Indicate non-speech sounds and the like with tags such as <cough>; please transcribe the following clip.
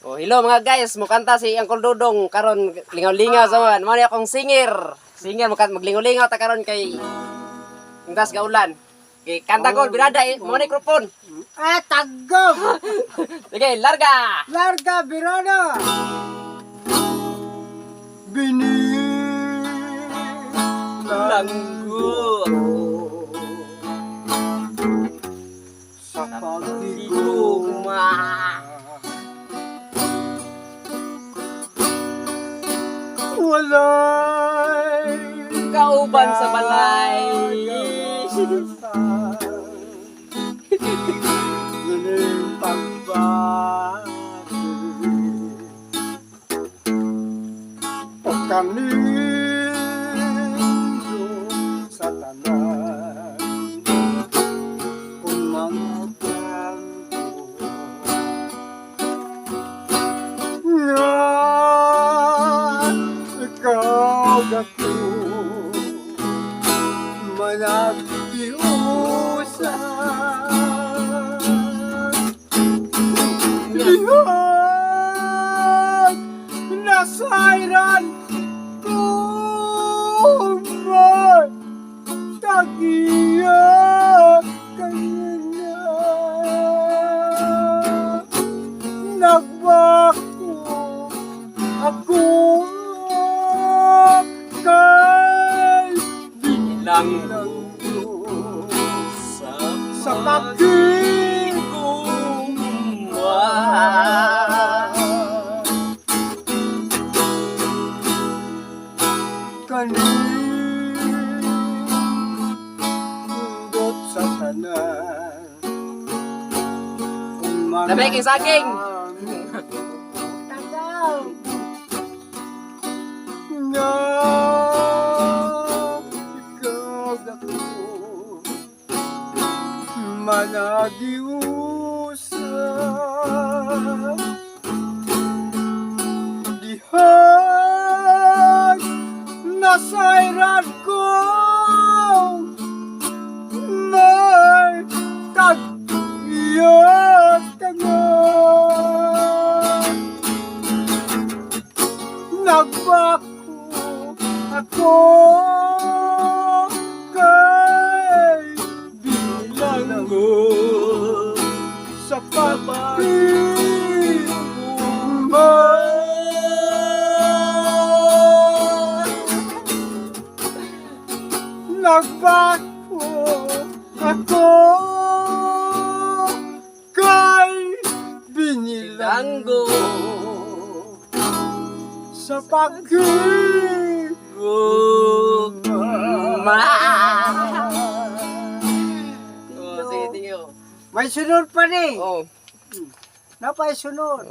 Oh, hello mga guys, mukanta si Uncle Dudong karon lingaw-lingaw sa man. Ni akong singer. Singer mukat maglingaw-lingaw ta karon kay Intas gaulan. Kay kanta ko birada eh, mo ni mikrofon. Ah, taggom! <laughs> Sige, larga. Larga, Birana! Bini Langgo. balay Kauban sa balay Ganun pagbati Pagkanin ikaw gato Managdiusan Langgo Bilanggo sa guma. Kanindot sa tanan Dami kay saging. Ako managiusan Dihay nasairan ko may tagiyas tangan Nagbako ako Nagbako ako kay Binilanggo sa pagkiguma. Guma. Oh. May sunod pa ni. Oh. Napay sunod.